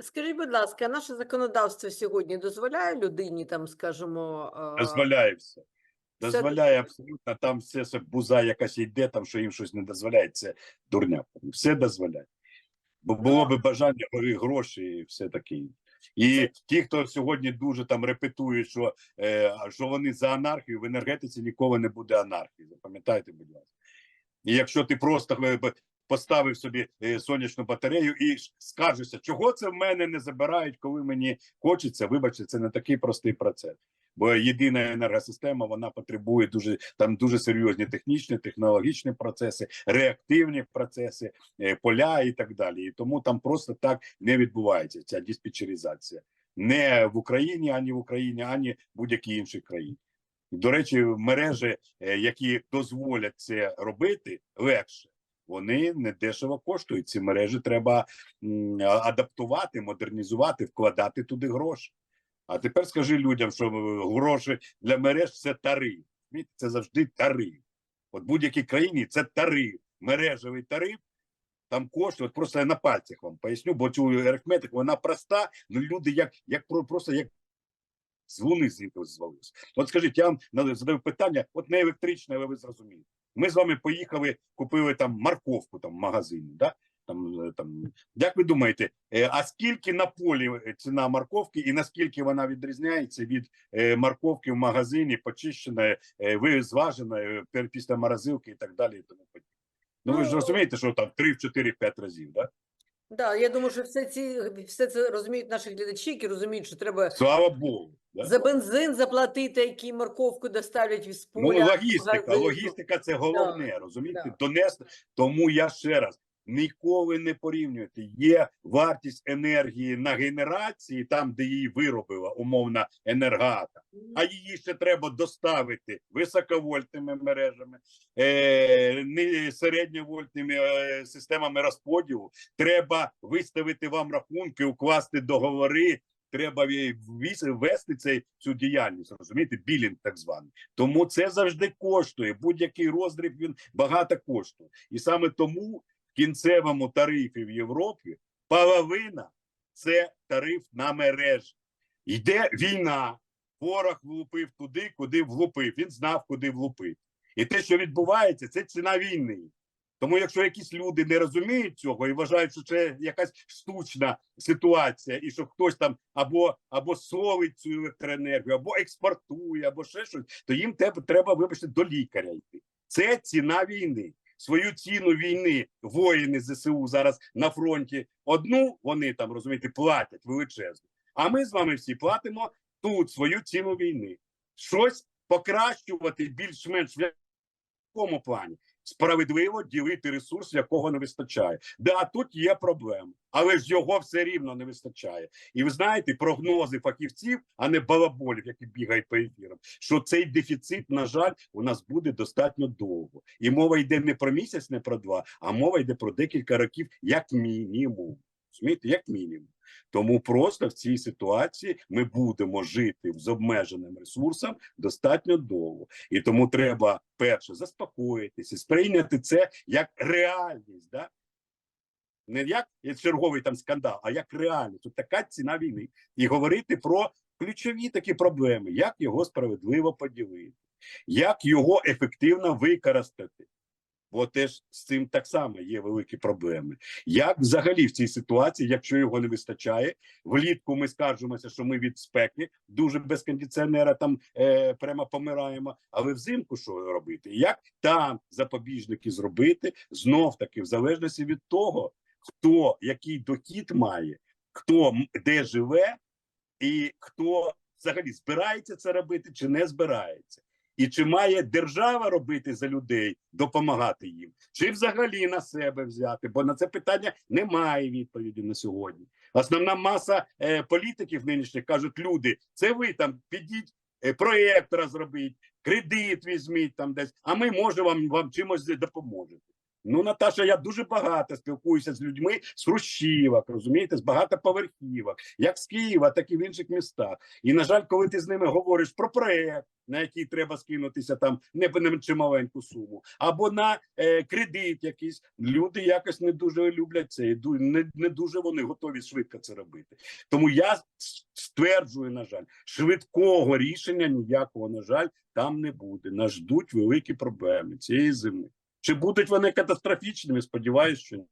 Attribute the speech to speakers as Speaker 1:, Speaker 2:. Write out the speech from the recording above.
Speaker 1: Скажіть, будь ласка, наше законодавство сьогодні дозволяє людині, там, скажімо, а,
Speaker 2: Дозволяє все.
Speaker 1: Все
Speaker 2: Дозволяє абсолютно, там все буза якась йде, там що їм щось не дозволяє, це дурня. Все дозволяє. Бо було би бажання були гроші і все таке. І ті, хто сьогодні дуже там репетують, що, е, що вони за анархію, в енергетиці ніколи не буде анархії. Запам'ятайте, будь ласка. І якщо ти просто е, б- поставив собі е, сонячну батарею і скажешся, чого це в мене не забирають, коли мені хочеться, вибачте, це не такий простий процес. Бо єдина енергосистема вона потребує дуже там дуже серйозні технічні, технологічні процеси, реактивні процеси, е, поля і так далі. І тому там просто так не відбувається ця диспетчеризація. Не в Україні, ані в Україні, ані будь-якій іншій країні. До речі, мережі, е, які дозволять це робити легше, вони не дешево коштують. Ці мережі треба адаптувати, модернізувати, вкладати туди гроші. А тепер скажи людям, що е, гроші для мереж це тариф. Це завжди тариф. От будь-якій країні це тариф, мережевий тариф. Там коштує, от просто я на пальцях вам поясню, бо цю арифметику вона проста, ну люди як, як просто як з луни звідти звалилися. От скажіть, я вам задаю питання, от не електричне, але ви зрозумієте. Ми з вами поїхали, купили там морковку там в магазині, да? Там, е, там, як ви думаєте, е, а скільки на полі е, ціна морковки і наскільки вона відрізняється від морковки в магазині, почищеної, зваженої після морозилки і так далі. І тому подібне. Ну ви ж
Speaker 1: Ну,
Speaker 2: розумієте, що там 3, 4, 5 разів, да?
Speaker 1: да, я думаю, що все, ці, все це розуміють наші глядачі, які розуміють, що треба
Speaker 2: Слава Богу. Да?
Speaker 1: за бензин заплатити, які морковку доставлять із
Speaker 2: Ну,
Speaker 1: поля. в
Speaker 2: логістика, логістика це головне, розумієте?
Speaker 1: да.
Speaker 2: Донести. Тому я ще раз ніколи не порівнюйте. Є вартість енергії на генерації, там, де її виробила умовна енергата, а її ще треба доставити високовольтними мережами, е, не- середньовольтними е, системами розподілу. Треба виставити вам рахунки, укласти договори. Треба ввести цей цю діяльність, розумієте, білінг так званий. Тому це завжди коштує. Будь-який роздріб він багато коштує. І саме тому в кінцевому тарифі в Європі половина це тариф на мережі. Йде війна, ворог влупив туди, куди влупив. Він знав, куди влупив. І те, що відбувається, це ціна війни. Тому, якщо якісь люди не розуміють цього і вважають, що це якась штучна ситуація, і що хтось там або або солить цю електроенергію, або експортує, або ще щось, то їм треба, вибачте, до лікаря йти. Це ціна війни. Свою ціну війни воїни ЗСУ зараз на фронті. Одну вони там розумієте, платять величезну. А ми з вами всі платимо тут свою ціну війни. Щось покращувати більш-менш в якому плані справедливо ділити ресурс, якого не вистачає. Да, тут є проблема, але ж його все рівно не вистачає. І ви знаєте, прогнози фахівців, а не балаболів, які бігають по ефірам, що цей дефіцит, на жаль, у нас буде достатньо довго. І мова йде не про місяць, не про два, а мова йде про декілька років, як мінімум. Розумієте, як мінімум. Тому просто в цій ситуації ми будемо жити з обмеженим ресурсом достатньо довго. І тому треба перше заспокоїтися, сприйняти це як реальність, да? не як черговий там скандал, а як реальність. Тут така ціна війни. І говорити про ключові такі проблеми, як його справедливо поділити, як його ефективно використати. Бо теж з цим так само є великі проблеми. Як взагалі в цій ситуації, якщо його не вистачає, влітку ми скаржимося, що ми від спеки дуже без кондиціонера там е, прямо помираємо. Але взимку що робити? Як там запобіжники зробити? Знов таки, в залежності від того, хто який дохід має, хто де живе, і хто взагалі збирається це робити чи не збирається. І чи має держава робити за людей, допомагати їм, чи взагалі на себе взяти? Бо на це питання немає відповіді на сьогодні. Основна маса е, політиків нинішніх кажуть: люди, це ви там підіть, е, проєкт розробіть, кредит візьміть там десь, а ми може вам, вам чимось допоможемо. Ну, Наташа, я дуже багато спілкуюся з людьми з Хрущівок, розумієте, з багатоповерхівок, як з Києва, так і в інших містах. І на жаль, коли ти з ними говориш про проект, на який треба скинутися там не не чималеньку суму, або на е, кредит якийсь, люди якось не дуже люблять це, і не, не дуже вони готові швидко це робити. Тому я стверджую, на жаль, швидкого рішення ніякого, на жаль, там не буде. Нас ждуть великі проблеми цієї зими. Чи будуть вони катастрофічними? Сподіваюсь, що ні.